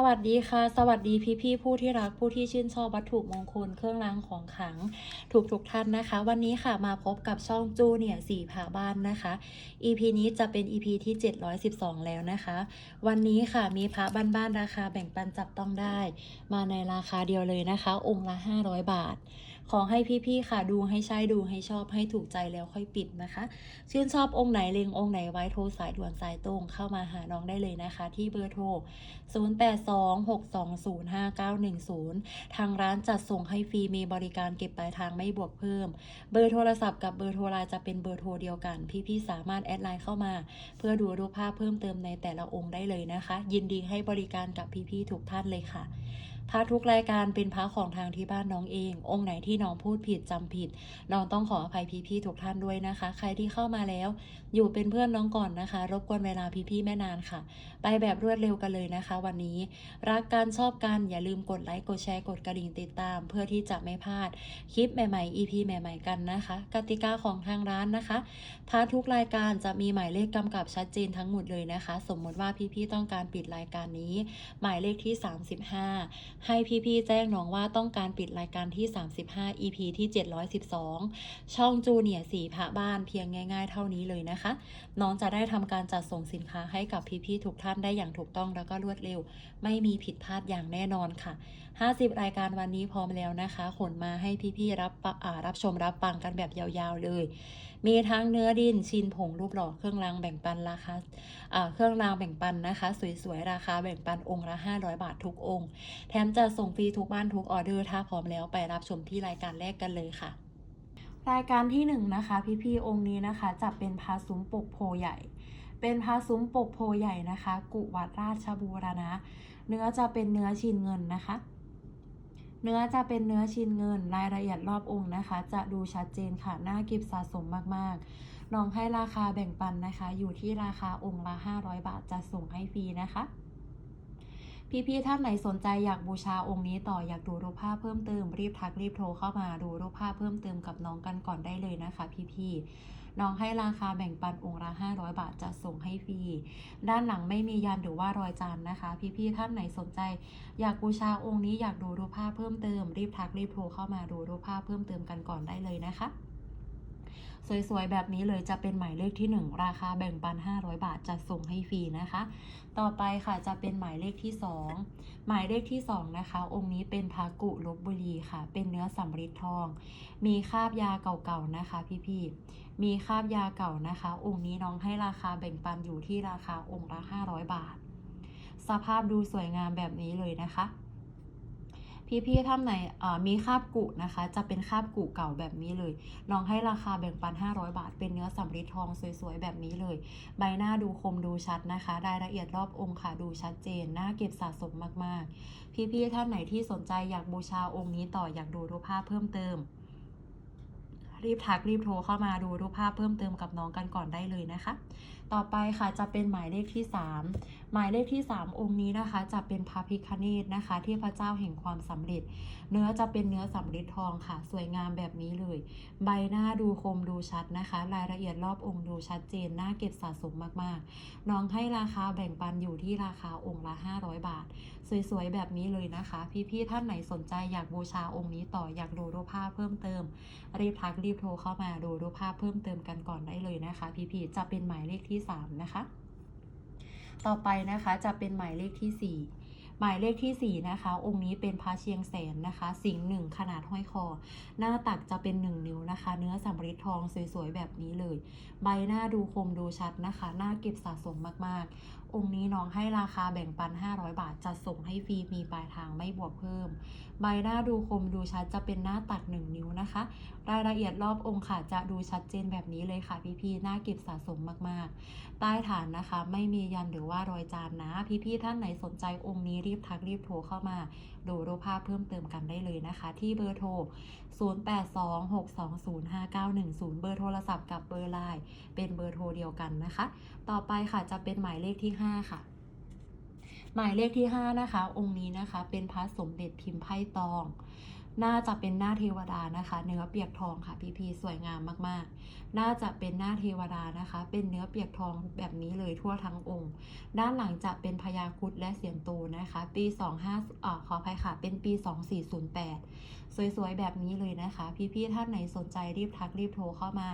สวัสดีค่ะ สวัสดีพี่พี่ผู้ที่รักผู้ที่ชื่นชอบวัตถุมงคลเครื่องรางของขลังทุกทุกท่านนะคะ วันนี้ค่ะมาพบกับช่องจูเนี่ยสี่ผาบ้านนะคะ EP นี้จะเป็น EP ที่ 712 แล้วนะคะ วันนี้ค่ะมีพระบ้านๆราคาแบ่งปันจับต้องได้ มาในราคาเดียวเลยนะคะ องค์ละ 500 บาท ขอให้พี่ๆค่ะ ดูให้ใช่ดูให้ชอบให้ถูกใจแล้วค่อยปิดนะคะ ชื่นชอบองค์ไหนเลงองค์ไหนไว้โทรสายด่วนสายตรงเข้ามาหาน้องได้เลยนะคะ ที่เบอร์โทร 0826205910 ทางร้านจัดส่งให้ฟรีมีบริการเก็บปลายทางไม่บวกเพิ่ม เบอร์โทรศัพท์กับเบอร์โทรไลน์จะเป็นเบอร์โทรเดียวกัน พี่ๆสามารถแอดไลน์เข้ามา เพื่อดูรูปภาพเพิ่มเติมในแต่ละองค์ได้เลยนะคะ ยินดีให้บริการกับพี่ๆทุกท่านเลยค่ะ พระทุกรายการเป็นพระของทางที่บ้านน้องเอง องค์ไหนที่น้องพูดผิดจำผิด น้องต้องขออภัยพี่ๆทุกท่านด้วยนะคะ ใครที่เข้ามาแล้วอยู่เป็นเพื่อนน้องก่อนนะคะ รบกวนเวลาพี่ๆแม่นานค่ะ ไปแบบรวดเร็วกันเลยนะคะ วันนี้ รักกันชอบกันอย่าลืมกดไลค์กดแชร์กดกระดิ่งติดตาม เพื่อที่จะไม่พลาดคลิปใหม่ๆ EP ใหม่ ๆกันนะคะ กติกาของทางร้านนะคะพาทุกรายการจะมีหมายเลขกำกับชัดเจนทั้งหมดเลยนะคะ สมมติว่าพี่ๆต้องการปิดรายการนี้ หมายเลขที่ 35 ให้พี่ๆแจ้งน้องว่าต้องการปิดรายการที่ 35 EP ที่ 712 ช่องจูเนียร์สีพระบ้านเพียงง่าย ๆ เท่านี้เลยนะคะน้องจะได้ทำการจัดส่งสินค้าให้กับพี่ๆทุกท่านได้อย่างถูกต้องแล้วก็รวดเร็ว ไม่มีผิดพลาดอย่างแน่นอนค่ะ 50 รายการวันนี้พร้อมแล้วนะคะ ขนมาให้พี่ๆรับรับชมรับฟังกันแบบยาวๆเลย มีทั้งเนื้อดินชินผงรูปหล่อเครื่องรางแบ่งปันราคาอ่าเครื่องรางแบ่งปันนะคะ สวยๆราคาแบ่งปันองค์ละ500 บาททุกองค์ แถมจะส่งฟรีทุกบ้านทุกออเดอร์ถ้าพร้อมแล้วไปรับชมที่รายการแรกกันเลยค่ะ รายการที่หนึ่งนะคะพี่ๆองค์นี้นะคะจะเป็นพาซุ้มปกโพใหญ่ เป็นพาซุ้มปกโพใหญ่นะคะ กุวัดราชบูรณะ เนื้อจะเป็นเนื้อชินเงินนะคะ เนื้อจะเป็นเนื้อชินเงิน รายละเอียดรอบองค์นะคะ จะดูชัดเจนค่ะหน่าก็บสะสมมากๆน้องให้ราคาแบ่งปันนะคะ อยู่ที่ราคาองค์ละ500 บาทจะส่งให้ฟรีนะคะ พี่ๆท่านไหนสนใจอยากบูชาองค์นี้ต่ออยากดูรูปภาพเพิ่มเติมรีบทักรีบโทรเข้ามาดูรูปภาพเพิ่มเติมกับน้องกันก่อนได้เลยนะคะ พี่ๆน้องให้ราคาแบ่งปันองค์ละ500 บาทจะส่งให้ฟรีด้านหลังไม่มียันหรือว่ารอยจานนะคะ พี่ๆท่านไหนสนใจ อยากบูชาองค์นี้อยากดูรูปภาพเพิ่มเติมรีบทักรีบโทรเข้ามาดูรูปภาพเพิ่มเติมกันก่อนได้เลยนะคะ สวยๆ แบบนี้เลยจะเป็นหมายเลขที่ 1 ราคาแบ่งปัน 500 บาทจะส่งให้ฟรีนะคะ ต่อไปค่ะจะเป็นหมายเลขที่ 2 หมายเลขที่ 2 นะคะ องค์นี้เป็นพากุลบบุรีค่ะ เป็นเนื้อสำริดทอง มีคาบยาเก่าๆนะคะพี่ๆมีคาบยาเก่านะคะ องค์นี้น้องให้ราคาแบ่งปันอยู่ที่ราคาองค์ละ500 บาท สภาพดูสวยงามแบบนี้เลยนะคะ พี่ๆท่านไหนมีคาบกุนะคะ จะเป็นคาบกุเก่าแบบนี้เลยน้องให้ราคาแบ่งปัน 500 บาท เป็นเนื้อสำริดทองสวยๆ แบบนี้เลย ใบหน้าดูคมดูชัดนะคะ รายละเอียดรอบองค์ค่ะดูชัดเจนน่าเก็บสะสมมากๆ พี่ๆท่านไหนที่สนใจอยากบูชาองค์นี้ต่ออยากดูรูปภาพเพิ่มเติมรีบทักรีบโทรเข้ามาดูรูปภาพเพิ่มเติมกับน้องกันก่อนได้เลยนะคะ ต่อไปค่ะจะเป็นหมายเลขที่ 3 หมายเลขที่ 3 องค์นี้นะคะ จะเป็นพระพิคเนตนะคะที่พระเจ้าแห่งความสำเร็จ เนื้อจะเป็นเนื้อสำริดทองค่ะ สวยงามแบบนี้เลย ใบหน้าดูคมดูชัดนะคะ รายละเอียดรอบองค์ดูชัดเจนน่าเก็บสะสมมากๆ น้องให้ราคาแบ่งปันอยู่ที่ราคาองค์ละ 500 บาท สวยๆแบบนี้เลยนะคะ พี่ๆท่านไหนสนใจอยากบูชาองค์นี้ต่ออยากดูรูปภาพเพิ่มเติม รีบทักรีบโทรเข้ามาดูรูปภาพเพิ่มเติมกันก่อนได้เลยนะคะ พี่ๆจะเป็นหมายเลขที่ 3 นะคะ ต่อไปนะคะจะเป็นหมายเลขที่ 4 หมายเลขที่ 4 นะคะ องค์นี้เป็นพระเชียงแสนนะคะ สิงหนึ่งขนาดห้อยคอ หน้าตักจะเป็น 1 นิ้วนะคะ เนื้อสำริดทองสวยๆ แบบนี้เลย ใบหน้าดูคมดูชัดนะคะ หน้าเก็บสะสมมากๆ องค์นี้น้องให้ราคาแบ่งปัน 500 บาทจะส่งให้ฟรีมีปลายทางไม่บวกเพิ่ม ใบหน้าดูคมดูชัดจะเป็นหน้าตัก 1 นิ้วนะคะ รายละเอียดรอบองค์ค่ะจะดูชัดเจนแบบนี้เลยค่ะพี่ๆน่าเก็บสะสมมากๆ ใต้ฐานนะคะ ไม่มียันหรือว่ารอยจานนะ พี่ๆท่านไหนสนใจองค์นี้รีบทักรีบโทรเข้ามา ดูรูปภาพเพิ่มเติมกันได้เลยนะคะ ที่เบอร์โทร 0826205910 เบอร์โทรศัพท์กับเบอร์ไลน์เป็นเบอร์โทรเดียวกันนะคะ ต่อไปค่ะจะเป็นหมายเลขที่ 5 ค่ะหมายเลขที่ 5 นะคะ องค์นี้นะคะ เป็นพระสมเด็จพิมพ์ไพ่ตอง น่าจะเป็นหน้าเทวดานะคะ เนื้อเปียกทองค่ะพี่พีสวยงามมากๆ น่าจะเป็นหน้าเทวดานะคะ เป็นเนื้อเปียกทองแบบนี้เลยทั่วทั้งองค์ ด้านหลังจะเป็นพญาครุดและเสียนโตนะคะ ปี 25อ่าขออภัยค่ะ เป็นปี 2408 สวยๆ แบบนี้เลยนะคะ พี่ๆท่านไหนสนใจรีบทักรีบโทรเข้ามา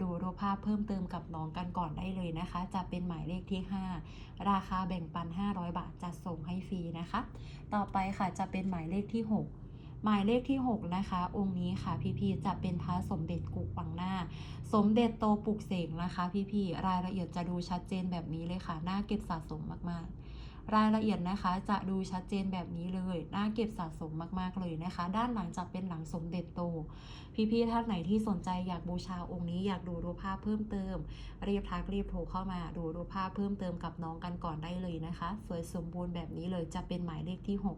ดูรูปภาพเพิ่มเติมกับน้องกันก่อนได้เลยนะคะ จะเป็นหมายเลขที่ 5 ราคาแบ่งปัน 500 บาทจัดส่งให้ฟรีนะคะ ต่อไปค่ะจะเป็นหมายเลขที่ 6 หมายเลขที่ 6 นะคะ องค์นี้ค่ะพี่ๆจะเป็นพระสมเด็จกุกวังหน้า สมเด็จโตปลุกเสกนะคะพี่ๆรายละเอียดจะดูชัดเจนแบบนี้เลยค่ะน่าเก็บสะสมมากๆรายละเอียดนะคะจะดูชัดเจนแบบนี้เลย น่าเก็บสะสมมากๆเลยนะคะ ด้านหลังจะเป็นหลังสมเด็จโต พี่ๆท่านไหนที่สนใจอยากบูชาองค์นี้อยากดูรูปภาพเพิ่มเติม รีบทักรีบโทรเข้ามาดูรูปภาพเพิ่มเติมกับน้องกันก่อนได้เลยนะคะ สวยสมบูรณ์แบบนี้เลยจะเป็นหมายเลขที่ 6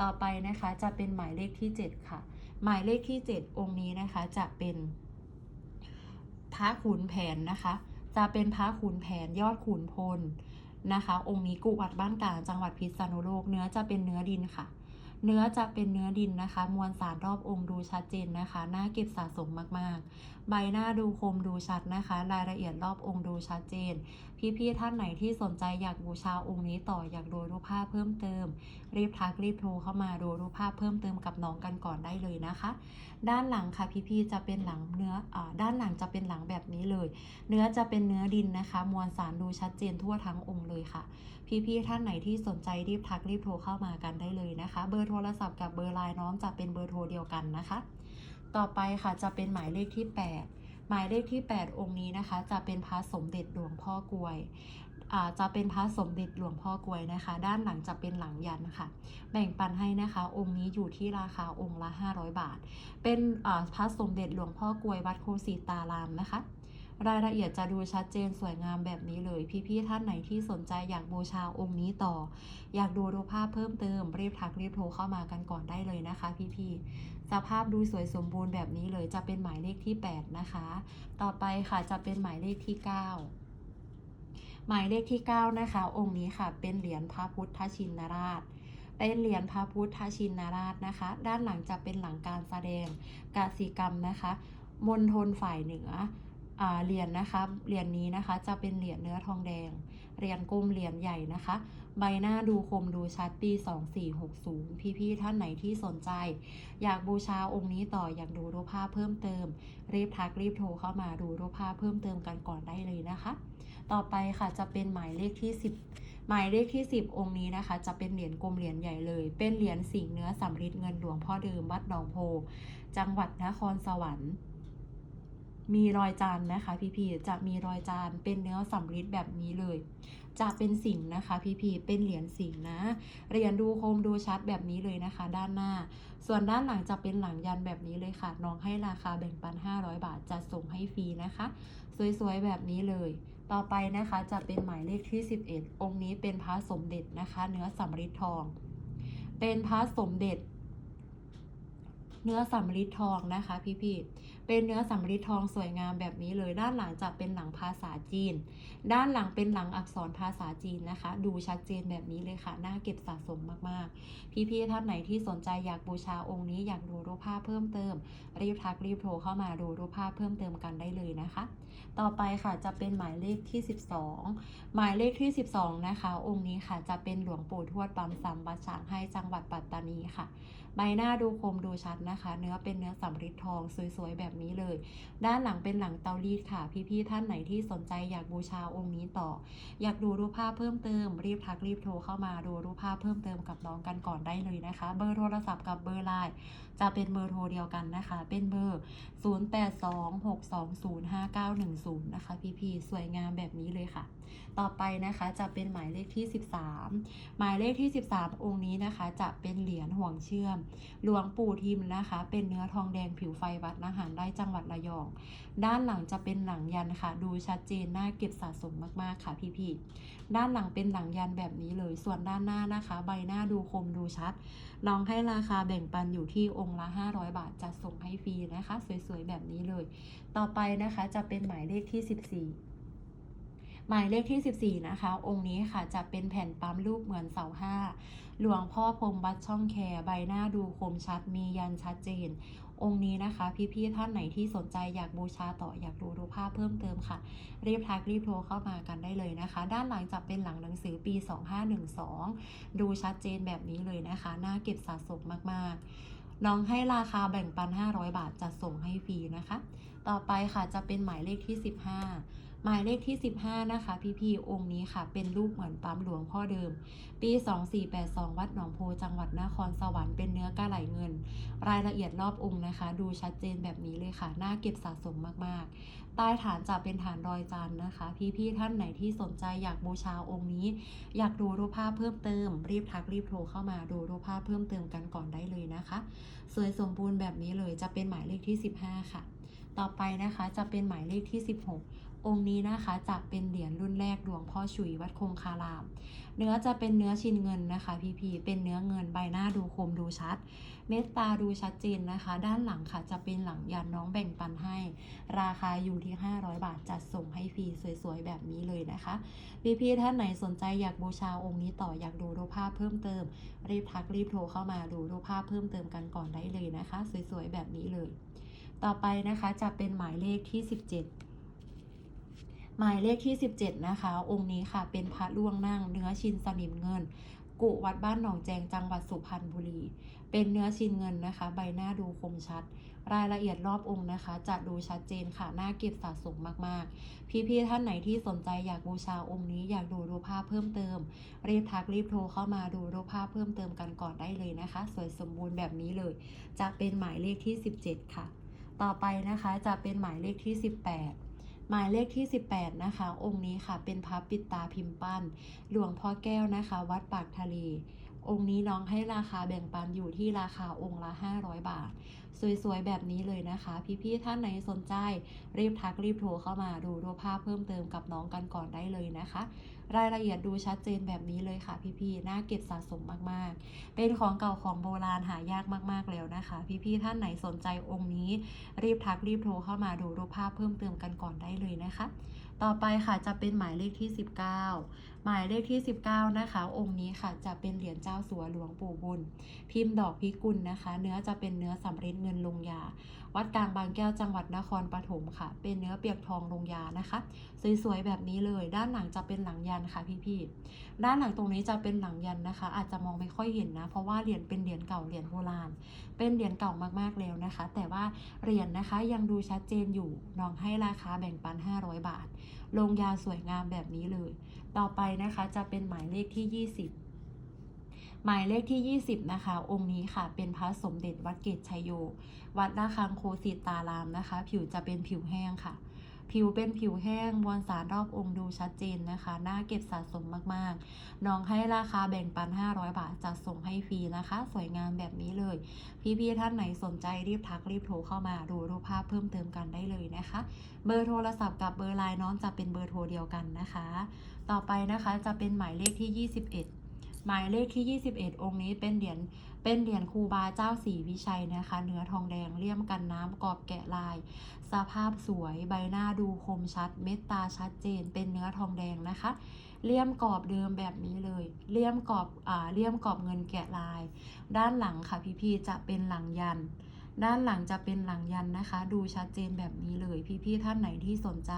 ต่อไปนะคะจะเป็นหมายเลขที่ 7 ค่ะ หมายเลขที่ 7 องค์นี้นะคะจะเป็นพระขุนแผนนะคะ จะเป็นพระขุนแผนยอดขุนพลนะคะ องค์นี้กุวัดบ้านกลางจังหวัดพิษณุโลกเนื้อจะเป็นเนื้อดินค่ะ เนื้อจะเป็นเนื้อดินนะคะ มวลสารรอบองค์ดูชัดเจนนะคะ น่าเก็บสะสมมากๆ ใบหน้าดูคมดูชัดนะคะ รายละเอียดรอบองค์ดูชัดเจน พี่ๆท่านไหนที่สนใจอยากบูชาองค์นี้ต่ออยากดูรูปภาพเพิ่มเติม รีบทักรีบโทรเข้ามาดูรูปภาพเพิ่มเติมกับน้องกันก่อนได้เลยนะคะ ด้านหลังค่ะพี่ๆจะเป็นหลังเนื้ออด้านหลังจะเป็นหลังแบบนี้เลย เนื้อจะเป็นเนื้อดินนะคะ มวลสารดูชัดเจนทั่วทั้งองค์เลยค่ะ พี่ๆท่านไหนที่สนใจรีบทักรีบโทรเข้ามากันได้เลยนะคะ เบอร์โทรศัพท์กับเบอร์ไลน์น้องจะเป็นเบอร์โทรเดียวกันนะคะ ต่อไปค่ะจะเป็นหมายเลขที่ 8 หมายเลขที่ 8 องค์นี้นะคะ จะเป็นพระสมเด็จหลวงพ่อกลวยอ่าจะเป็นพระสมเด็จหลวงพ่อกลวยนะคะ ด้านหลังจะเป็นหลังยันค่ะ แบ่งปันให้นะคะ องค์นี้อยู่ที่ราคาองค์ละ 500 บาท เป็นอ่าพระสมเด็จหลวงพ่อกลวยวัดโคสีตารามนะคะ รายละเอียดจะดูชัดเจนสวยงามแบบนี้เลย พี่ๆท่านไหนที่สนใจอยากบูชาองค์นี้ต่อ อยากดูรูปภาพเพิ่มเติม รีบทักรีบโทรเข้ามากันก่อนได้เลยนะคะ พี่ๆสภาพดูสวยสมบูรณ์แบบนี้เลยจะเป็นหมายเลขที่ 8 นะคะ ต่อไปค่ะจะเป็นหมายเลขที่ 9หมายเลขที่ 9 นะคะ องค์นี้ค่ะ เป็นเหรียญพระพุทธชินราช เป็นเหรียญพระพุทธชินราชนะคะ ด้านหลังจะเป็นหลังการแสดงกสิกรรมนะคะ มณฑลฝ่ายเหนือ เหรียญนะคะเหรียญนี้นะคะจะเป็นเหรียญเนื้อทองแดง เหรียญกลมเหรียญใหญ่นะคะ ใบหน้าดูคมดูชัดปี 2460 พี่ๆท่านไหนที่สนใจ อยากบูชาองค์นี้ต่ออยากดูรูปภาพเพิ่มเติม รีบทักรีบโทรเข้ามาดูรูปภาพเพิ่มเติมกันก่อนได้เลยนะคะ ต่อไปค่ะจะเป็นหมายเลขที่ 10 หมายเลขที่ 10 องค์นี้นะคะ จะเป็นเหรียญกลมเหรียญใหญ่เลย เป็นเหรียญสิงเนื้อสำริดเงินหลวงพ่อเดิมวัดหนองโพ จังหวัดนครสวรรค์ มีรอยจานนะคะพี่ๆจะมีรอยจานเป็นเนื้อสำริดแบบนี้เลย จะเป็นสิงนะคะพี่ๆเป็นเหรียญสิงนะเหรียญดูคมดูชัดแบบนี้เลยนะคะ ด้านหน้า ส่วนด้านหลังจะเป็นหลังยันแบบนี้เลยค่ะ น้องให้ราคาแบ่งปัน 500 บาทจัดส่งให้ฟรีนะคะ สวยๆแบบนี้เลย ต่อไปนะคะจะเป็นหมายเลขที่ 11 องค์นี้เป็นพระสมเด็จนะคะ เนื้อสำริดทอง เป็นพระสมเด็จเนื้อสำริดทองนะคะพี่ๆ เป็นเนื้อสำริดทองสวยงามแบบนี้เลยด้านหลังจะเป็นหลังภาษาจีน ด้านหลังเป็นหลังอักษรภาษาจีนนะคะ ดูชัดเจนแบบนี้เลยค่ะน่าเก็บสะสมมากๆ พี่ๆท่านไหนที่สนใจอยากบูชาองค์นี้อยากดูรูปภาพเพิ่มเติม รีบทักรีบโทรเข้ามาดูรูปภาพเพิ่มเติมกันได้เลยนะคะ ต่อไปค่ะจะเป็นหมายเลขที่ 12 หมายเลขที่ 12 นะคะ องค์นี้ค่ะจะเป็นหลวงปู่ทวดปั๊มซัมบัดฉางให้จังหวัดปัตตานีค่ะ ใบหน้าดูคมดูชัดนะคะ เนื้อเป็นเนื้อสำริดทองสวยๆแบบนี้เลย ด้านหลังเป็นหลังเตารีดค่ะ พี่ๆท่านไหนที่สนใจอยากบูชาองค์นี้ต่อ อยากดูรูปภาพเพิ่มเติม รีบทักรีบโทรเข้ามาดูรูปภาพเพิ่มเติมกับน้องกันก่อนได้เลยนะคะ เบอร์โทรศัพท์กับเบอร์ไลน์จะเป็นเบอร์โทรเดียวกันนะคะ เป็นเบอร์ 0826205910 นะคะ พี่ๆสวยงามแบบนี้เลยค่ะ ต่อไปนะคะจะเป็นหมายเลขที่ 13 หมายเลขที่ 13 องค์นี้นะคะ จะเป็นเหรียญห่วงเชื่อม หลวงปู่ทิมนะคะ เป็นเนื้อทองแดงผิวไฟวัดนาหารได้จังหวัดระยอง ด้านหลังจะเป็นหลังยันค่ะ ดูชัดเจนน่าเก็บสะสมมากๆค่ะพี่ๆด้านหลังเป็นหลังยันแบบนี้เลย ส่วนด้านหน้านะคะ ใบหน้าดูคมดูชัดน้องให้ราคาแบ่งปันอยู่ที่องค์ละ 500 บาทจัดส่งให้ฟรีนะคะ สวยๆแบบนี้เลย ต่อไปนะคะจะเป็นหมายเลขที่ 14 หมายเลขที่ 14 นะคะ องค์นี้ค่ะจะเป็นแผ่นปั๊มรูปเหมือนเสาห้าหลวงพ่อพรหมวัดช่องแคใบหน้าดูคมชัดมียันชัดเจน องค์นี้นะคะ พี่ๆท่านไหนที่สนใจอยากบูชาต่ออยากดูรูปภาพเพิ่มเติมค่ะ รีบทักรีบโทรเข้ามากันได้เลยนะคะ ด้านหลังจะเป็นหลังหนังสือปี 2512 ดูชัดเจนแบบนี้เลยนะคะน่าเก็บสะสมมากๆน้องให้ราคาแบ่งปัน 500 บาทจัดส่งให้ฟรีนะคะ ต่อไปค่ะจะเป็นหมายเลขที่ 15 หมายเลขที่ 15 นะคะ พี่ๆองค์นี้ค่ะ เป็นรูปเหมือนปั๊มหลวงพ่อเดิม ปี 2482 วัดหนองโพจังหวัดนครสวรรค์เป็นเนื้อกระไหลเงิน รายละเอียดรอบองค์นะคะ ดูชัดเจนแบบนี้เลยค่ะ น่าเก็บสะสมมากๆ ใต้ฐานจะเป็นฐานรอยจันนะคะ พี่ๆท่านไหนที่สนใจอยากบูชาองค์นี้ อยากดูรูปภาพเพิ่มเติม รีบทักรีบโทรเข้ามาดูรูปภาพเพิ่มเติมกันก่อนได้เลยนะคะ สวยสมบูรณ์แบบนี้เลยจะเป็นหมายเลขที่ 15 ค่ะ ต่อไปนะคะจะเป็นหมายเลขที่ 16 องค์นี้นะคะจะเป็นเหรียญรุ่นแรกหลวงพ่อฉุยวัดคงคาราม เนื้อจะเป็นเนื้อชินเงินนะคะ พี่พีเป็นเนื้อเงินใบหน้าดูคมดูชัด เมตตาดูชัดเจนนะคะ ด้านหลังค่ะจะเป็นหลังยันน้องแบ่งปันให้ ราคาอยู่ที่ 500 บาทจัดส่งให้ฟรีสวยๆแบบนี้เลยนะคะ พี่ๆท่านไหนสนใจอยากบูชาองค์นี้ต่ออยากดูรูปภาพเพิ่มเติม รีบทักรีบโทรเข้ามาดูรูปภาพเพิ่มเติมกันก่อนได้เลยนะคะ สวยๆแบบนี้เลย ต่อไปนะคะจะเป็นหมายเลขที่ 17 หมายเลขที่ 17 นะคะ องค์นี้ค่ะ เป็นพระล่วงนั่ง เนื้อชินสนิมเงิน กุวัดบ้านหนองแจงจังหวัดสุพรรณบุรี เป็นเนื้อชินเงินนะคะ ใบหน้าดูคมชัด รายละเอียดรอบองค์นะคะ จะดูชัดเจนค่ะน่าเก็บสะสมมากๆ พี่ๆท่านไหนที่สนใจอยากบูชาองค์นี้อยากดูรูปภาพเพิ่มเติม รีบทักรีบโทรเข้ามาดูรูปภาพเพิ่มเติมกันก่อนได้เลยนะคะ สวยสมบูรณ์แบบนี้เลย จะเป็นหมายเลขที่ 17 ค่ะ ต่อไปนะคะจะเป็นหมายเลขที่ 18 หมายเลขที่ 18 นะคะ องค์นี้ค่ะ เป็นพระปิดตาพิมพ์ปั้น หลวงพ่อแก้วนะคะ วัดปากทะเล องค์นี้น้องให้ราคาแบ่งปันอยู่ที่ราคาองค์ละ 500 บาท สวยๆ แบบนี้เลยนะคะ พี่ๆ ท่านไหนสนใจ รีบทักรีบโทรเข้ามาดูรูปภาพเพิ่มเติมกับน้องกันก่อนได้เลยนะคะ รายละเอียดดูชัดเจนแบบนี้เลยค่ะพี่ๆน่าเก็บสะสมมากๆ เป็นของเก่าของโบราณหายากมากๆแล้วนะคะ พี่ๆท่านไหนสนใจองค์นี้ รีบทักรีบโทรเข้ามาดูรูปภาพเพิ่มเติมกันก่อนได้เลยนะคะ ต่อไปค่ะจะเป็นหมายเลขที่ 19 หมายเลขที่ 19 นะคะ องค์นี้ค่ะจะเป็นเหรียญเจ้าสัวหลวงปู่บุญ พิมพ์ดอกพิกุลนะคะ เนื้อจะเป็นเนื้อสำริดเงินลงยา วัดกลางบางแก้วจังหวัดนครปฐมค่ะ เป็นเนื้อเปียกทองลงยานะคะ สวยๆแบบนี้เลย ด้านหลังจะเป็นหลังยันค่ะพี่ๆด้านหลังตรงนี้จะเป็นหลังยันนะคะ อาจจะมองไม่ค่อยเห็นนะ เพราะว่าเหรียญเป็นเหรียญเก่าเหรียญโบราณ เป็นเหรียญเก่ามากๆแล้วนะคะ แต่ว่าเหรียญนะคะยังดูชัดเจนอยู่น้องให้ราคาแบ่งปัน 500 บาท ลงยาสวยงามแบบนี้เลย ต่อไปนะคะจะเป็นหมายเลขที่ 20 หมายเลขที่ 20 นะคะ องค์นี้ค่ะเป็นพระสมเด็จวัดเกตชัยโย วัดระฆังโคสิตารามนะคะ ผิวจะเป็นผิวแห้งค่ะ ผิวเป็นผิวแห้งมวลสารรอบองค์ดูชัดเจนนะคะ น่าเก็บสะสมมากๆ น้องให้ราคาแบ่งปัน 500 บาทจัดส่งให้ฟรีนะคะ สวยงามแบบนี้เลย พี่ๆท่านไหนสนใจรีบทักรีบโทรเข้ามาดูรูปภาพเพิ่มเติมกันได้เลยนะคะ เบอร์โทรศัพท์กับเบอร์ไลน์น้องจะเป็นเบอร์โทรเดียวกันนะคะ ต่อไปนะคะจะเป็นหมายเลขที่ 21 หมายเลขที่ 21 องค์นี้เป็นเหรียญเป็นเหรียญครูบาเจ้าศรีวิชัยนะคะ เนื้อทองแดงเลี่ยมกันน้ำกรอบแกะลาย สภาพสวยใบหน้าดูคมชัด เม็ดตาชัดเจน เป็นเนื้อทองแดงนะคะเลี่ยมกรอบเดิมแบบนี้เลยเลี่ยมกรอบอ่าเลี่ยมกรอบเงินแกะลาย ด้านหลังค่ะพี่ๆจะเป็นหลังยัน ด้านหลังจะเป็นหลังยันนะคะ ดูชัดเจนแบบนี้เลยพี่ๆท่านไหนที่สนใจ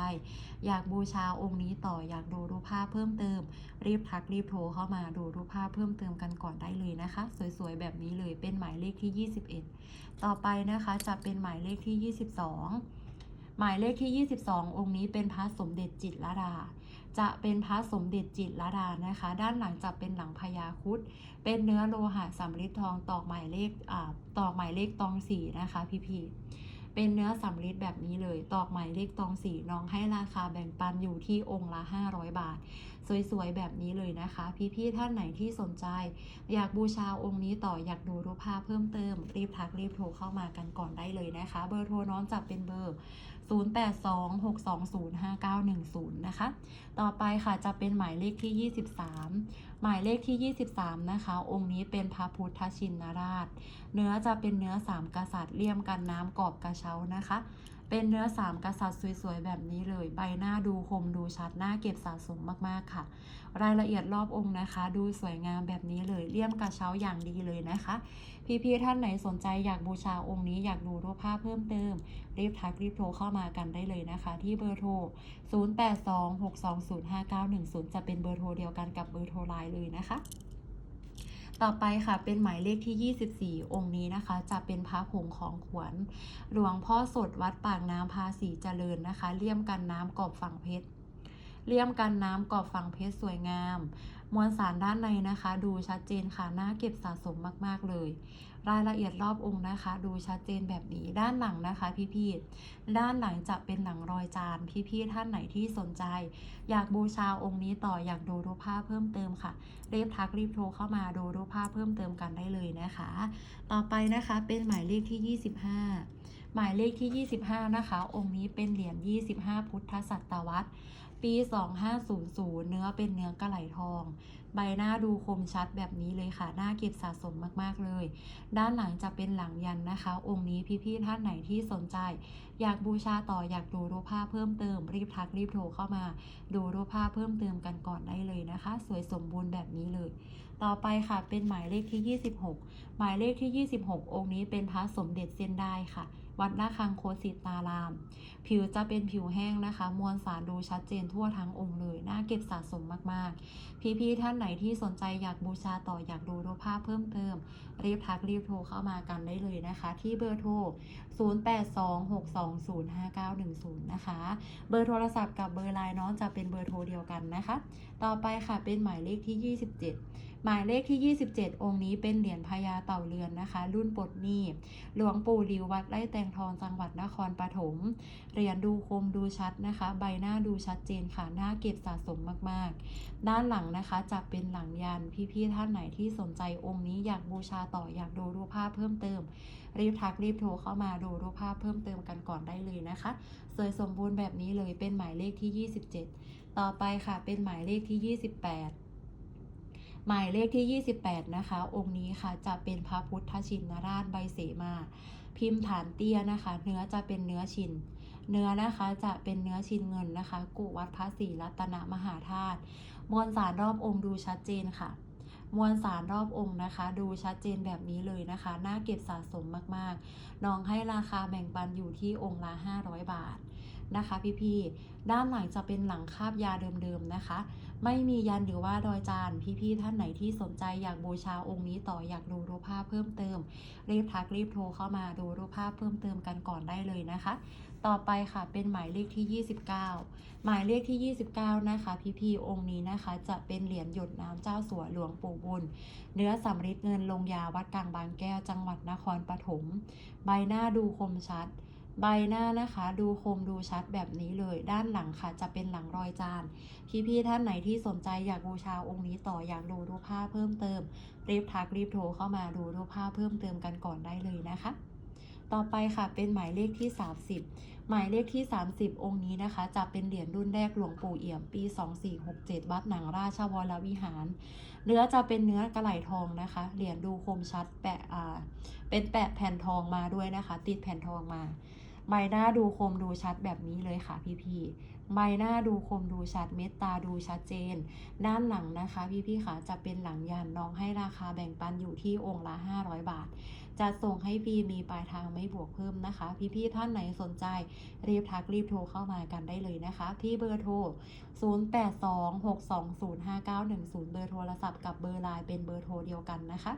อยากบูชาองค์นี้ต่ออยากดูรูปภาพเพิ่มเติม รีบทักรีบโทรเข้ามาดูรูปภาพเพิ่มเติมกันก่อนได้เลยนะคะ สวยๆแบบนี้เลยเป็นหมายเลขที่ 21 ต่อไปนะคะจะเป็นหมายเลขที่ 22 หมายเลขที่ 22 องค์นี้เป็นพระสมเด็จจิตรลดา จะเป็นพระสมเด็จจิตรลดานะคะ ด้านหลังจะเป็นหลังพญาคุดเป็นเนื้อโลหะสำริดทองตอกหมายเลขอ่าตอกหมายเลขตองสีนะคะพี่ๆเป็นเนื้อสำริดแบบนี้เลย ตอกหมายเลขตองสีน้องให้ราคาแบ่งปันอยู่ที่องค์ละ 500 บาท สวยๆ แบบนี้เลยนะคะ พี่ๆท่านไหนที่สนใจ อยากบูชาองค์นี้ต่ออยากดูรูปภาพเพิ่มเติม รีบทักรีบโทรเข้ามากันก่อนได้เลยนะคะ เบอร์โทรน้องจะเป็นเบอร์ 0826205910 นะคะ ต่อไปค่ะจะเป็นหมายเลขที่ 23 หมายเลขที่ 23 นะคะ องค์นี้เป็นพระพุทธชินราช เนื้อจะเป็นเนื้อสามกษัตริย์เลี่ยมกันน้ำกรอบกระเช้านะคะ เป็นเนื้อสามกษัตริย์สวยๆ แบบนี้เลย ใบหน้าดูคมดูชัดหน้าเก็บสะสมมากๆค่ะ รายละเอียดรอบองค์นะคะ ดูสวยงามแบบนี้เลยเลี่ยมกระเช้าอย่างดีเลยนะคะ พี่ๆท่านไหนสนใจอยากบูชาองค์นี้อยากดูรูปภาพเพิ่มเติม รีบทักรีบโทรเข้ามากันได้เลยนะคะ ที่เบอร์โทร 0826205910 จะเป็นเบอร์โทรเดียวกันกับเบอร์โทรไลน์เลยนะคะต่อไปค่ะเป็นหมายเลขที่ 24 องค์นี้นะคะ จะเป็นพระผงของขวัญหลวงพ่อสดวัดปากน้ำภาษีเจริญนะคะเลี่ยมกันน้ำกรอบฝั่งเพชรเลี่ยมกันน้ำกรอบฝั่งเพชรสวยงาม มวลสารด้านในนะคะ ดูชัดเจนค่ะน่าเก็บสะสมมากๆเลย รายละเอียดรอบองค์นะคะ ดูชัดเจนแบบนี้ด้านหลังนะคะ พี่ๆด้านหลังจะเป็นหลังรอยจานพี่ๆท่านไหนที่สนใจ อยากบูชาองค์นี้ต่ออยากดูรูปภาพเพิ่มเติมค่ะรีบทักรีบโทรเข้ามาดูรูปภาพเพิ่มเติมกันได้เลยนะคะ ต่อไปนะคะเป็นหมายเลขที่ 25 หมายเลขที่ 25 นะคะ องค์นี้เป็นเหรียญ25 พุทธศตวรรษ ปี 2500 เนื้อเป็นเนื้อกระไหลทอง ใบหน้าดูคมชัดแบบนี้เลยค่ะ หน่าเก็บสะสมมากๆเลย ด้านหลังจะเป็นหลังยันนะคะ องค์นี้พี่ๆท่านไหนที่สนใจ อยากบูชาต่ออยากดูรูปภาพเพิ่มเติม รีบทักรีบโทรเข้ามา ดูรูปภาพเพิ่มเติมกันก่อนได้เลยนะคะ สวยสมบูรณ์แบบนี้เลย ต่อไปค่ะเป็นหมายเลขที่ 26 หมายเลขที่ 26 องค์นี้เป็นพระสมเด็จเส้นได้ค่ะ วัดนาคังโคสิตาราม ผิวจะเป็นผิวแห้งนะคะ มวลสารดูชัดเจนทั่วทั้งองค์เลย น่าเก็บสะสมมากๆ พี่ๆท่านไหนที่สนใจอยากบูชาต่ออยากดูรูปภาพเพิ่มเติม รีบทักรีบโทรเข้ามากันได้เลยนะคะ ที่เบอร์โทร 0826205910 นะคะ เบอร์โทรศัพท์กับเบอร์ไลน์น้องจะเป็นเบอร์โทรเดียวกันนะคะ ต่อไปค่ะเป็นหมายเลขที่ 27 หมายเลขที่ 27 องค์นี้เป็นเหรียญพญาเต่าเรือนนะคะ รุ่นปลดหนี้หลวงปู่ลิววัดไร่แตงทองจังหวัดนครปฐมเหรียญดูคมดูชัดนะคะ ใบหน้าดูชัดเจนค่ะหน้าเก็บสะสมมากๆ ด้านหลังนะคะจะเป็นหลังยันพี่ๆท่านไหนที่สนใจองค์นี้อยากบูชาต่ออยากดูรูปภาพเพิ่มเติม รีบทักรีบโทรเข้ามาดูรูปภาพเพิ่มเติมกันก่อนได้เลยนะคะสวยสมบูรณ์แบบนี้เลยเป็นหมายเลขที่ 27 ต่อไปค่ะเป็นหมายเลขที่ 28 หมายเลขที่ 28 นะคะ องค์นี้ค่ะจะเป็นพระพุทธชินราชใบเสมา พิมพ์ฐานเตี้ยนะคะ เนื้อจะเป็นเนื้อชิน เนื้อนะคะจะเป็นเนื้อชินเงินนะคะ กุวัดพระศรีรัตนมหาธาตุมวลสารรอบองค์ดูชัดเจนค่ะ มวลสารรอบองค์นะคะ ดูชัดเจนแบบนี้เลยนะคะ น่าเก็บสะสมมากๆ น้องให้ราคาแบ่งปันอยู่ที่องค์ละ 500 บาทนะคะ พี่ๆ ด้านหลังจะเป็นหลังคาบยาเดิมๆนะคะ ไม่มียันหรือว่าดอยจานพี่ๆท่านไหนที่สนใจอยากบูชาองค์นี้ต่ออยากดูรูปภาพเพิ่มเติม รีบทักรีบโทรเข้ามาดูรูปภาพเพิ่มเติมกันก่อนได้เลยนะคะ ต่อไปค่ะเป็นหมายเลขที่ 29 หมายเลขที่ 29 นะคะ พี่ๆองค์นี้นะคะ จะเป็นเหรียญหยดน้ำเจ้าสัวหลวงปู่บุญ เนื้อสำริดเงินลงยาวัดกลางบางแก้วจังหวัดนครปฐม ใบหน้าดูคมชัด ใบหน้านะคะ ดูคมดูชัดแบบนี้เลย ด้านหลังค่ะจะเป็นหลังรอยจาน พี่ๆท่านไหนที่สนใจอยากบูชาองค์นี้ต่ออยากดูรูปภาพเพิ่มเติม รีบทักรีบโทรเข้ามาดูรูปภาพเพิ่มเติมกันก่อนได้เลยนะคะ ต่อไปค่ะเป็นหมายเลขที่ 30 หมายเลขที่ 30 องค์นี้นะคะ จะเป็นเหรียญรุ่นแรกหลวงปู่เอี่ยมปี 2467วัดหนังราชวรวิหาร เนื้อจะเป็นเนื้อกระไหลทองนะคะ เหรียญดูคมชัดแปะอ่าเป็นแปะแผ่นทองมาด้วยนะคะ ติดแผ่นทองมา ใบหน้าดูคมดูชัดแบบนี้เลยค่ะพี่ๆใบหน้าดูคมดูชัดเม็ดตาดูชัดเจน ด้านหลังนะคะพี่ๆค่ะจะเป็นหลังยันน้องให้ราคาแบ่งปันอยู่ที่องค์ละ 500 บาท จะส่งให้ฟรีมีปลายทางไม่บวกเพิ่มนะคะ พี่ๆท่านไหนสนใจรีบทักรีบโทรเข้ามากันได้เลยนะคะ ที่เบอร์โทร 0826205910 เบอร์โทรศัพท์กับเบอร์ไลน์เป็นเบอร์โทรเดียวกันนะคะ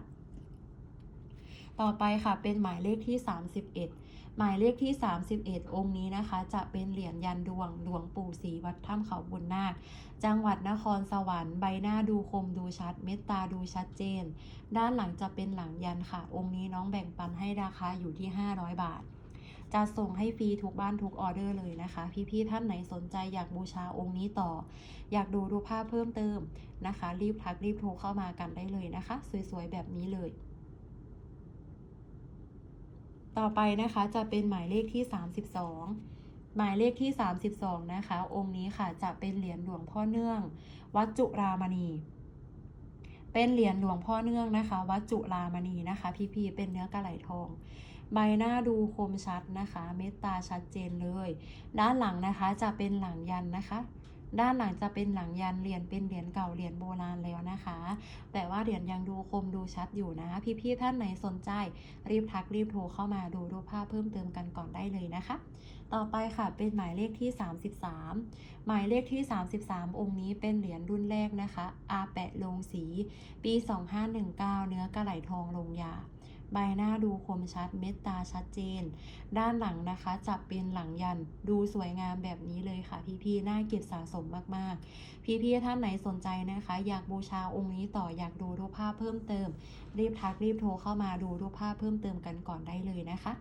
ต่อไปค่ะเป็นหมายเลขที่ 31 หมายเลขที่ 31 องค์นี้นะคะ จะเป็นเหรียญยันดวงหลวงปู่ศรีวัดถ้ำเขาบุญนาค จังหวัดนครสวรรค์ใบหน้าดูคมดูชัด เม็ดตาดูชัดเจน ด้านหลังจะเป็นหลังยันค่ะ องค์นี้น้องแบ่งปันให้ราคาอยู่ที่ 500 บาทจะส่งให้ฟรีทุกบ้านทุกออเดอร์เลยนะคะ พี่ๆท่านไหนสนใจอยากบูชาองค์นี้ต่อ อยากดูรูปภาพเพิ่มเติมนะคะ รีบทักรีบโทรเข้ามากันได้เลยนะคะ สวยๆแบบนี้เลย ต่อไปนะคะจะเป็นหมายเลขที่ 32 หมายเลขที่ 32 นะคะ องค์นี้ค่ะจะเป็นเหรียญหลวงพ่อเนื่อง วัดจุรามณี เป็นเหรียญหลวงพ่อเนื่องนะคะ วัดจุรามณีนะคะ พี่ๆเป็นเนื้อกระไหลทอง ใบหน้าดูคมชัดนะคะ เมตตาชัดเจนเลย ด้านหลังนะคะจะเป็นหลังยันนะคะ ด้านหลังจะเป็นหลังยันเหรียญเป็นเหรียญเก่าเหรียญโบราณแล้วนะคะ แต่ว่าเหรียญยังดูคมดูชัดอยู่นะ พี่ๆท่านไหนสนใจ รีบทักรีบโทรเข้ามาดูรูปภาพเพิ่มเติมกันก่อนได้เลยนะคะ ต่อไปค่ะเป็นหมายเลขที่ 33 หมายเลขที่ 33 องค์นี้เป็นเหรียญรุ่นแรกนะคะอาแปะลงสี ปี 2519 เนื้อกระไหลทองลงยา ใบหน้าดูคมชัด เม็ดตาชัดเจน ด้านหลังนะคะจับเป็นหลังยันดูสวยงามแบบนี้เลยค่ะ พี่ๆน่าเก็บสะสมมากๆ พี่ๆท่านไหนสนใจนะคะ อยากบูชาองค์นี้ต่ออยากดูรูปภาพเพิ่มเติม รีบทักรีบโทรเข้ามาดูรูปภาพเพิ่มเติมกันก่อนได้เลยนะคะ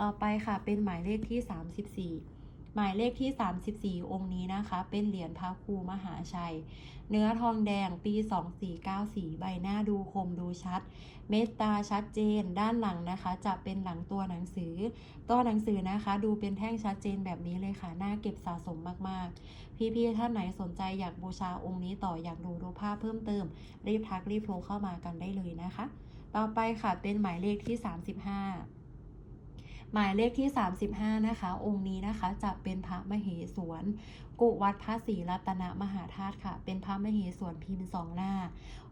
ต่อไปค่ะเป็นหมายเลขที่ 34 หมายเลขที่ 34 องค์นี้นะคะ เป็นเหรียญพระครูมหาชัย เนื้อทองแดงปี 2494 ใบหน้าดูคมดูชัด เมตตาชัดเจน ด้านหลังนะคะ จะเป็นหลังตัวหนังสือ ตัวหนังสือนะคะ ดูเป็นแท่งชัดเจนแบบนี้เลยค่ะ น่าเก็บสะสมมากๆ พี่ๆท่านไหนสนใจอยากบูชาองค์นี้ต่ออยากดูรูปภาพเพิ่มเติม รีบทักรีบโทรเข้ามากันได้เลยนะคะ ต่อไปค่ะเป็นหมายเลขที่ 35 หมายเลขที่ 35 นะคะ องค์นี้นะคะจะเป็นพระมเหสวนกุวัดพระศรีรัตนมหาธาตุค่ะ เป็นพระมเหสวนพิมพ์สองหน้า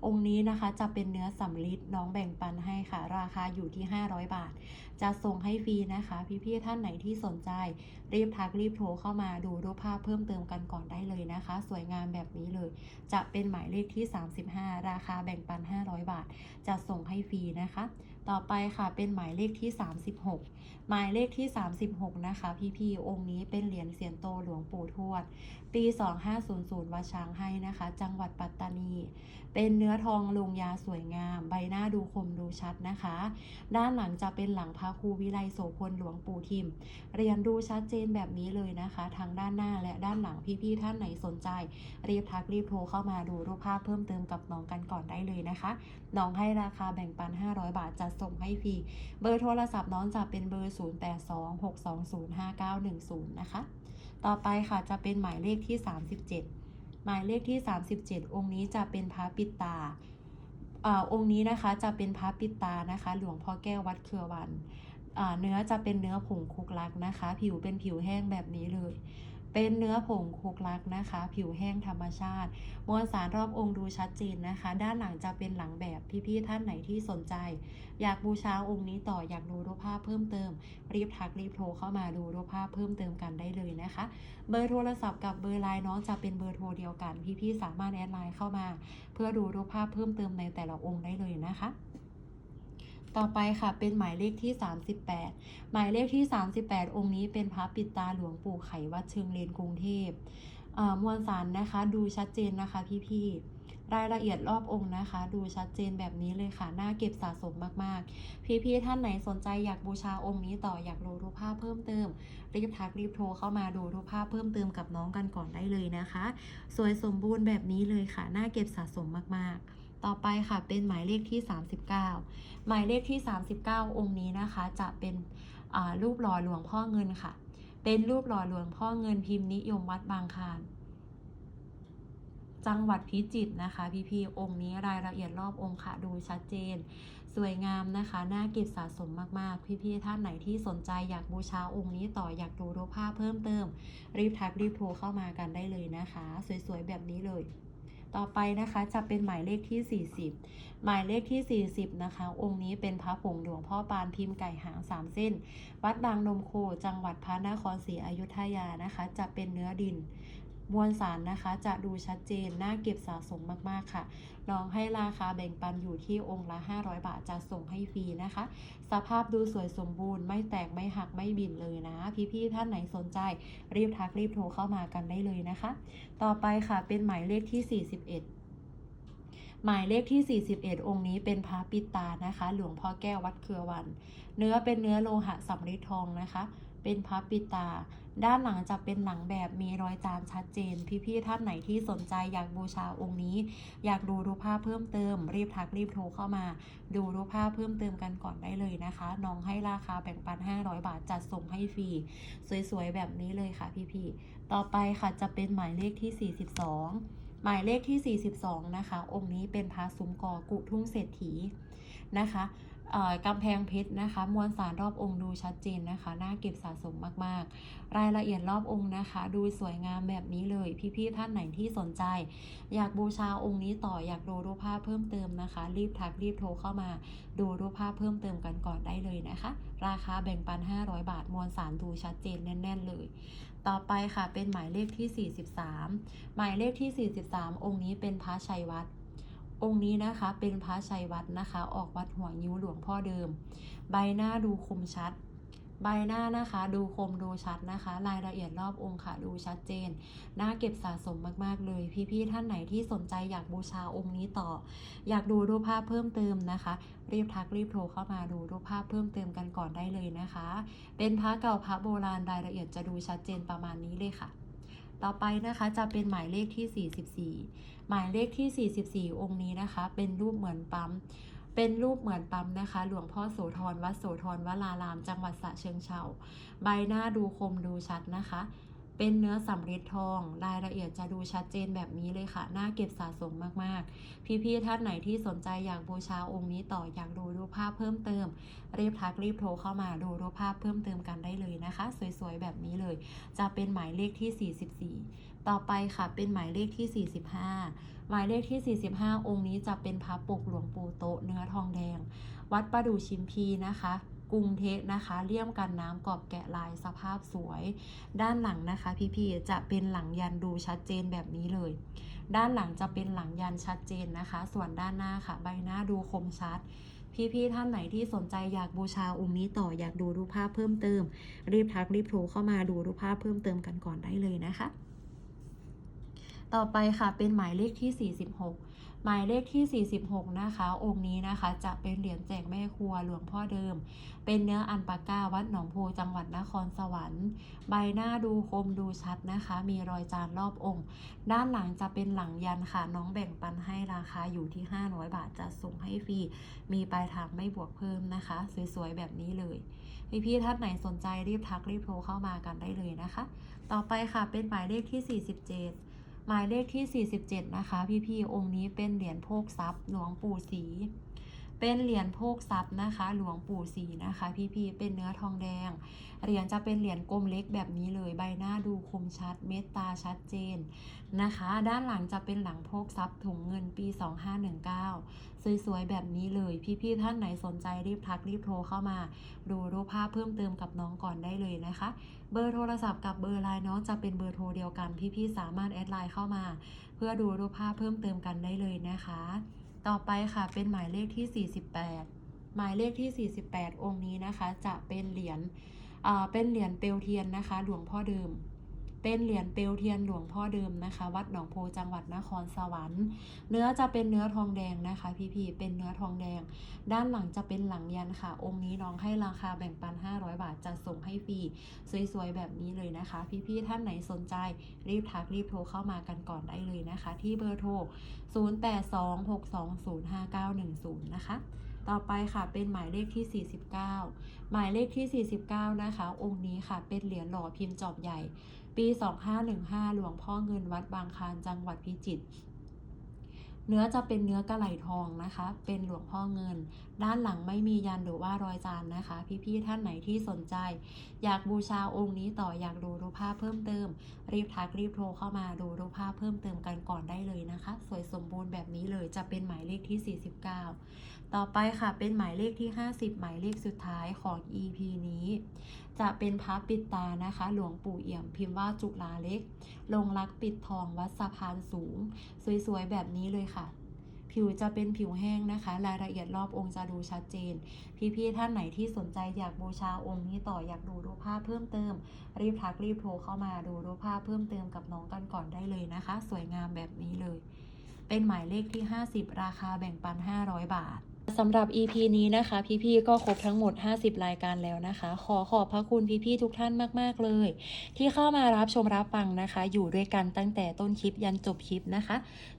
องค์นี้นะคะจะเป็นเนื้อสำลิดน้องแบ่งปันให้ค่ะ ราคาอยู่ที่ 500 บาท จะส่งให้ฟรีนะคะ พี่ๆท่านไหนที่สนใจ รีบทักรีบโทรเข้ามาดูรูปภาพเพิ่มเติมกันก่อนได้เลยนะคะ สวยงามแบบนี้เลย จะเป็นหมายเลขที่ 35 ราคาแบ่งปัน 500 บาท จะส่งให้ฟรีนะคะ ต่อไปค่ะเป็นหมายเลขที่ 36 หมายเลขที่ 36 นะคะ พี่ๆองค์นี้เป็นเหรียญเสียนโตหลวงปู่ทวด ปี 2500 วัดช้างให้นะคะ จังหวัดปัตตานี เป็นเนื้อทองลงยาสวยงาม ใบหน้าดูคมดูชัดนะคะ ด้านหลังจะเป็นหลังพระครูวิไลโสพลหลวงปู่ทิม เรียนดูชัดเจนแบบนี้เลยนะคะทั้งด้านหน้าและด้านหลังพี่ๆท่านไหนสนใจ รีบทักรีบโทรเข้ามาดูรูปภาพเพิ่มเติมกับน้องกันก่อนได้เลยนะคะน้องให้ราคาแบ่งปัน 500 บาทจะส่งให้ฟรี เบอร์โทรศัพท์น้องจะเป็นเบอร์ 0826205910 นะคะ ต่อไปค่ะจะเป็นหมายเลขที่ 37 หมายเลขที่ 37 องค์นี้จะเป็นพระปิตาอาองค์นี้นะคะจะเป็นพระปิตานะคะ หลวงพ่อแก้ววัดเครือวันเนื้อจะเป็นเนื้อผงคุกลักนะคะ ผิวเป็นผิวแห้งแบบนี้เลย เป็นเนื้อผงคุกลักนะคะ ผิวแห้งธรรมชาติ มวลสารรอบองค์ดูชัดเจนนะคะ ด้านหลังจะเป็นหลังแบบพี่ๆท่านไหนที่สนใจ อยากบูชาองค์นี้ต่ออยากดูรูปภาพเพิ่มเติม รีบทักรีบโทรเข้ามาดูรูปภาพเพิ่มเติมกันได้เลยนะคะ เบอร์โทรศัพท์กับเบอร์ไลน์น้องจะเป็นเบอร์โทรเดียวกัน พี่ๆสามารถแอดไลน์เข้ามา เพื่อดูรูปภาพเพิ่มเติมในแต่ละองค์ได้เลยนะคะ ต่อไปค่ะเป็นหมายเลขที่ 38 หมายเลขที่ 38 องค์นี้เป็นพระปิดตาหลวงปู่ไขวัดเชิงเลนกรุงเทพมวลสารนะคะดูชัดเจนนะคะพี่ๆรายละเอียดรอบองค์นะคะ ดูชัดเจนแบบนี้เลยค่ะ น่าเก็บสะสมมากๆ พี่ๆท่านไหนสนใจอยากบูชาองค์นี้ต่ออยากดูรูปภาพเพิ่มเติม รีบทักรีบโทรเข้ามาดูรูปภาพเพิ่มเติมกับน้องกันก่อนได้เลยนะคะ สวยสมบูรณ์แบบนี้เลยค่ะ น่าเก็บสะสมมากๆ ต่อไปค่ะเป็นหมายเลขที่ 39 หมายเลขที่ 39 องค์นี้นะคะ จะเป็นรูปหล่อหลวงพ่อเงินค่ะ เป็นรูปหล่อหลวงพ่อเงินพิมพ์นิยมวัดบางคานจังหวัดพิจิตรนะคะ พี่ๆองค์นี้รายละเอียดรอบองค์ค่ะดูชัดเจน สวยงามนะคะน่าเก็บสะสมมากๆ พี่ๆท่านไหนที่สนใจอยากบูชาองค์นี้ต่ออยากดูรูปภาพเพิ่มเติม รีบทักรีบโทรเข้ามากันได้เลยนะคะ สวยๆแบบนี้เลย ต่อไปนะคะจะเป็นหมายเลขที่ 40 หมายเลขที่ 40 นะคะ องค์นี้เป็นพระผงหลวงพ่อปานพิมพ์ไก่หางสามเส้น วัดบางนมโคจังหวัดพระนครศรีอยุธยานะคะ จะเป็นเนื้อดิน มวลสารนะคะจะดูชัดเจนน่าเก็บสะสมมากๆค่ะ น้องให้ราคาแบ่งปันอยู่ที่องค์ละ 500 บาทจะส่งให้ฟรีนะคะ สภาพดูสวยสมบูรณ์ไม่แตกไม่หักไม่บินเลยนะ พี่ๆท่านไหนสนใจ รีบทักรีบโทรเข้ามากันได้เลยนะคะ ต่อไปค่ะเป็นหมายเลขที่ 41หมายเลขที่ 41 องค์นี้เป็นพระปิตานะคะ หลวงพ่อแก้ววัดเครือวัน เนื้อเป็นเนื้อโลหะสำริดทองนะคะ เป็นพระปิตา ด้านหลังจะเป็นหลังแบบมีรอยจานชัดเจน พี่ๆท่านไหนที่สนใจอยากบูชาองค์นี้ อยากดูรูปภาพเพิ่มเติม รีบทักรีบโทรเข้ามา ดูรูปภาพเพิ่มเติมกันก่อนได้เลยนะคะ น้องให้ราคาแบ่งปัน 500 บาทจัดส่งให้ฟรีสวยๆแบบนี้เลยค่ะพี่ๆต่อไปค่ะจะเป็นหมายเลขที่ 42หมายเลขที่ 42 นะคะ องค์นี้เป็นพระซุ้มกอกุทุ่งเศรษฐีนะคะ กำแพงเพชรนะคะ มวลสารรอบองค์ดูชัดเจนนะคะ น่าเก็บสะสมมากๆ รายละเอียดรอบองค์นะคะ ดูสวยงามแบบนี้เลย พี่ๆท่านไหนที่สนใจ อยากบูชาองค์นี้ต่ออยากดูรูปภาพเพิ่มเติมนะคะ รีบทักรีบโทรเข้ามา ดูรูปภาพเพิ่มเติมกันก่อนได้เลยนะคะ ราคาแบ่งปัน 500 บาท มวลสารดูชัดเจนแน่น ๆ เลย ต่อไปค่ะเป็นหมายเลขที่ 43 หมายเลขที่ 43 องค์นี้เป็นพระชัยวัด องค์นี้นะคะเป็นพระชัยวัดนะคะ ออกวัดหัวยิ้วหลวงพ่อเดิม ใบหน้าดูคมชัด ใบหน้านะคะดูคมดูชัดนะคะ รายละเอียดรอบองค์ค่ะดูชัดเจนน่าเก็บสะสมมากๆเลย พี่ๆท่านไหนที่สนใจอยากบูชาองค์นี้ต่อ อยากดูรูปภาพเพิ่มเติมนะคะ รีบทักรีบโทรเข้ามาดูรูปภาพเพิ่มเติมกันก่อนได้เลยนะคะ เป็นพระเก่าพระโบราณรายละเอียดจะดูชัดเจนประมาณนี้เลยค่ะ ต่อไปนะคะจะเป็นหมายเลขที่ 44 หมายเลขที่ 44 องค์นี้นะคะ เป็นรูปเหมือนปั๊ม เป็นรูปเหมือนปั๊มนะคะ หลวงพ่อโสธรวัดโสธรวราราม จังหวัดสระเชิงเทราใบหน้าดูคมดูชัดนะคะ เป็นเนื้อสำริดทอง รายละเอียดจะดูชัดเจนแบบนี้เลยค่ะ น่าเก็บสะสมมากๆ พี่ๆท่านไหนที่สนใจอยากบูชาองค์นี้ต่ออยากดูรูปภาพเพิ่มเติม รีบทักรีบโทรเข้ามาดูรูปภาพเพิ่มเติมกันได้เลยนะคะ สวยๆแบบนี้เลย จะเป็นหมายเลขที่ 44 ต่อไปค่ะเป็นหมายเลขที่ 45 หมายเลขที่ 45 องค์นี้จะเป็นพระปกหลวงปู่โตเนื้อทองแดง วัดประดู่ชิมพีนะคะ กรุงเทพนะคะเลี่ยมกันน้ำกรอบแกะลายสภาพสวย ด้านหลังนะคะ พี่ๆจะเป็นหลังยันดูชัดเจนแบบนี้เลย ด้านหลังจะเป็นหลังยันชัดเจนนะคะ ส่วนด้านหน้าค่ะ ใบหน้าดูคมชัด พี่ๆท่านไหนที่สนใจอยากบูชาองค์นี้ต่ออยากดูรูปภาพเพิ่มเติม รีบทักรีบโทรเข้ามาดูรูปภาพเพิ่มเติมกันก่อนได้เลยนะคะ ต่อไปค่ะเป็นหมายเลขที่ 46 หมายเลขที่ 46 นะคะ องค์นี้นะคะ จะเป็นเหรียญแจกแม่ครัวหลวงพ่อเดิม เป็นเนื้ออันปาก้าวัดหนองโพจังหวัดนครสวรรค์ ใบหน้าดูคมดูชัดนะคะ มีรอยจานรอบองค์ ด้านหลังจะเป็นหลังยันค่ะ น้องแบ่งปันให้ราคาอยู่ที่ 500 บาทจะส่งให้ฟรี มีปลายทางไม่บวกเพิ่มนะคะ สวยๆ แบบนี้เลยพี่ๆท่านไหนสนใจรีบทักรีบโทรเข้ามากันได้เลยนะคะ ต่อไปค่ะเป็นหมายเลขที่ 47 หมายเลขที่ 47 นะคะ พี่ๆองค์นี้เป็นเหรียญโพกทรัพย์หลวงปู่ศรีเป็นเหรียญโพกทรัพย์นะคะ หลวงปู่ศรีนะคะ พี่ๆเป็นเนื้อทองแดง เหรียญจะเป็นเหรียญกลมเล็กแบบนี้เลย ใบหน้าดูคมชัด เมตตาชัดเจนนะคะ ด้านหลังจะเป็นหลังโพกทรัพย์ถุงเงินปี 2519 สวยๆแบบนี้เลย พี่ๆท่านไหนสนใจรีบทักรีบโทรเข้ามา ดูรูปภาพเพิ่มเติมกับน้องก่อนได้เลยนะคะ เบอร์โทรศัพท์กับเบอร์ไลน์น้องจะเป็นเบอร์โทรเดียวกัน พี่ๆสามารถแอดไลน์เข้ามา เพื่อดูรูปภาพเพิ่มเติมกันได้เลยนะคะ ต่อไปค่ะเป็นหมายเลขที่ 48 หมายเลขที่ 48 องค์นี้นะคะ จะเป็นเหรียญอ่าเป็นเหรียญเปลวเทียนนะคะ หลวงพ่อเดิม เป็นเหรียญเปลวเทียนหลวงพ่อเดิมนะคะ วัดหนองโพจังหวัดนครสวรรค์ เนื้อจะเป็นเนื้อทองแดงนะคะ พี่ๆเป็นเนื้อทองแดง ด้านหลังจะเป็นหลังยันค่ะ องค์นี้น้องให้ราคาแบ่งปัน 500 บาทจะส่งให้ฟรีสวยๆแบบนี้เลยนะคะ พี่ๆท่านไหนสนใจรีบทักรีบโทรเข้ามากันก่อนได้เลยนะคะ ที่เบอร์โทร 0826205910 นะคะต่อไปค่ะเป็นหมายเลขที่ 49 หมายเลขที่ 49 นะคะ องค์นี้ค่ะเป็นเหรียญหล่อพิมพ์จอบใหญ่ ปี 2515 หลวงพ่อเงินวัดบางคลานจังหวัดพิจิตรเนื้อจะเป็นเนื้อกระไหลทองนะคะ เป็นหลวงพ่อเงิน ด้านหลังไม่มียันหรือว่ารอยจานนะคะ พี่ๆท่านไหนที่สนใจ อยากบูชาองค์นี้ต่ออยากดูรูปภาพเพิ่มเติม รีบทักรีบโทรเข้ามาดูรูปภาพเพิ่มเติมกันก่อนได้เลยนะคะ สวยสมบูรณ์แบบนี้เลยจะเป็นหมายเลขที่ 49 ต่อไปค่ะเป็นหมายเลขที่ 50 หมายเลขสุดท้ายของ EP นี้ จะเป็นพระปิดตานะคะ หลวงปู่เอี่ยมพิมพ์ว่าจุฬาเล็ก ลงรักปิดทองวัดสะพานสูง สวยๆ แบบนี้เลยค่ะ ผิวจะเป็นผิวแห้งนะคะ รายละเอียดรอบองค์จะดูชัดเจน พี่ๆท่านไหนที่สนใจอยากบูชาองค์นี้ต่ออยากดูรูปภาพเพิ่มเติม รีบทักรีบโทรเข้ามาดูรูปภาพเพิ่มเติมกับน้องกันก่อนได้เลยนะคะ สวยงามแบบนี้เลย เป็นหมายเลขที่ 50 ราคาแบ่งปัน 500 บาท สำหรับ EP นี้นะคะ พี่ๆก็ครบทั้งหมด 50 รายการแล้วนะคะ ขอขอบพระคุณพี่ๆทุกท่านมากๆเลย ที่เข้ามารับชมรับฟังนะคะ อยู่ด้วยกันตั้งแต่ต้นคลิปยันจบคลิปนะคะ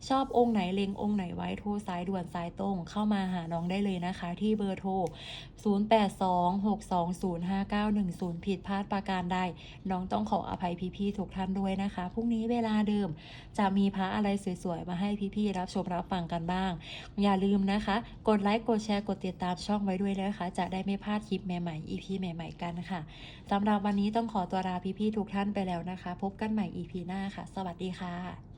ชอบองค์ไหนเลงองค์ไหนไว้โทรสายด่วนสายตรงเข้ามาหาน้องได้เลยนะคะ ที่เบอร์โทร 0826205910 ผิดพลาดประการใดน้องต้องขออภัยพี่ๆทุกท่านด้วยนะคะพรุ่งนี้เวลาเดิม จะมีพระอะไรสวยๆมาให้พี่ๆรับชมรับฟังกันบ้าง อย่าลืมนะคะ กดไลค์ค์กดแชร์กดติดตามช่องไว้ด้วยนะคะ จะได้ไม่พลาดคลิปใหม่ๆ EP ใหม่ ๆ กันค่ะสำหรับวันนี้ต้องขอตัวลาพี่ๆทุกท่านไปแล้วนะคะ พบกันใหม่ EP หน้าค่ะ สวัสดีค่ะ